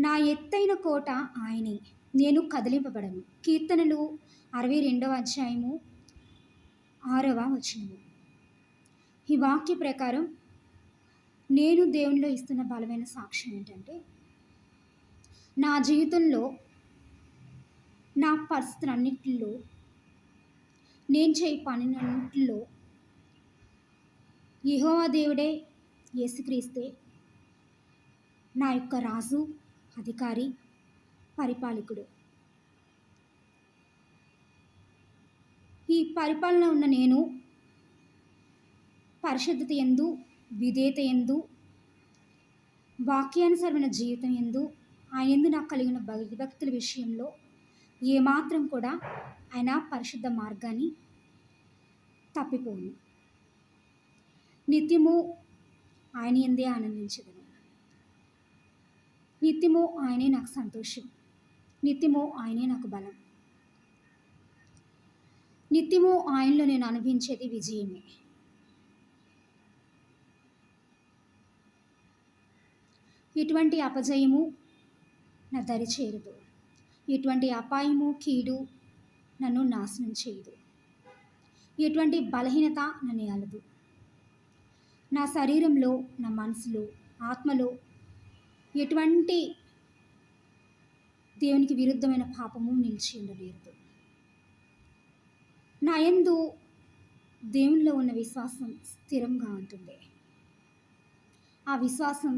నా ఎత్తైన కోట ఆయనే. నేను కదిలింపబడను. కీర్తనలు అరవై రెండవ అధ్యాయము ఆరవ వచనము. ఈ వాక్య ప్రకారం నేను దేవునిలో ఇస్తున్న బలమైన సాక్ష్యం ఏంటంటే నా జీవితంలో నా పరిస్థితులన్నింటిలో నేను చేయి పనినన్నింటిలో యహోవా దేవుడే యేసుక్రీస్తే నా యొక్క రాజు అధికారి పరిపాలకుడు. ఈ పరిపాలన ఉన్న నేను పరిశుద్ధత ఎందు విధేయత ఎందు వాక్యానుసరమైన జీవితం ఎందు ఆయన ఎందు నాకు కలిగిన భక్తుల విషయంలో ఏమాత్రం కూడా ఆయన పరిశుద్ధ మార్గాన్ని తప్పిపోను. నిత్యము ఆయన ఎందే ఆనందించదను నిత్యము ఆయనే నాకు సంతోషం. నిత్యము ఆయనే నాకు బలం. నిత్యము ఆయనలో నేను అనుభవించేది విజయమే. ఎటువంటి అపజయము నా దరి చేరదు. ఎటువంటి అపాయము కీడు నన్ను నాశనం చేయదు. ఎటువంటి బలహీనత నన్ను అలదు నా శరీరంలో నా మనసులో ఆత్మలో ఎటువంటి దేవునికి విరుద్ధమైన పాపము నిలిచి ఉండలేదు. నా యందు దేవునిలో ఉన్న విశ్వాసం స్థిరంగా ఉంటుంది ఆ విశ్వాసం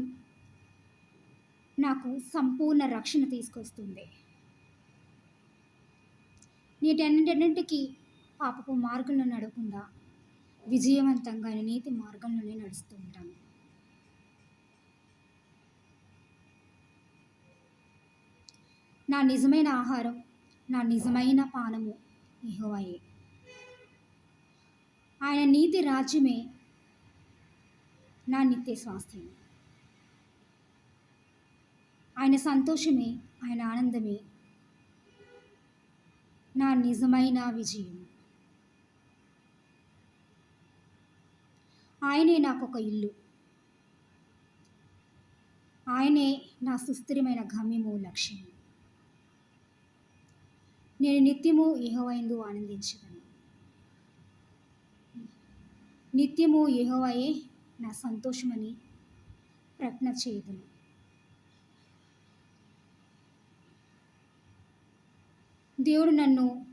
నాకు సంపూర్ణ రక్షణ తీసుకొస్తుంది వీటన్నింటికి పాపపు మార్గంలో నడకుండా విజయవంతంగా నీతి మార్గంలోనే నడుస్తూ ఉంటాను. నా నిజమైన ఆహారం నా నిజమైన పానము యెహోవాయే. ఆయన నీతి రాజ్యమే నా నిత్య స్వాస్థ్యం ఆయన సంతోషమే ఆయన ఆనందమే నా నిజమైన విజయం ఆయనే నాకు ఒక ఇల్లు. ఆయనే నా సుస్థిరమైన గమ్యము లక్ష్యము. నేను నిత్యము యెహోవయందు ఆనందించగలను. నిత్యము యెహోవాయే నా సంతోషమని ప్రజ్ఞ చేయదును. దేవుడు నన్ను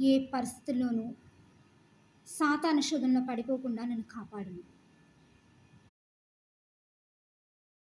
ఏ పరిస్థితుల్లోనూ సాతాను శోధనలో పడిపోకుండా నన్ను కాపాడును.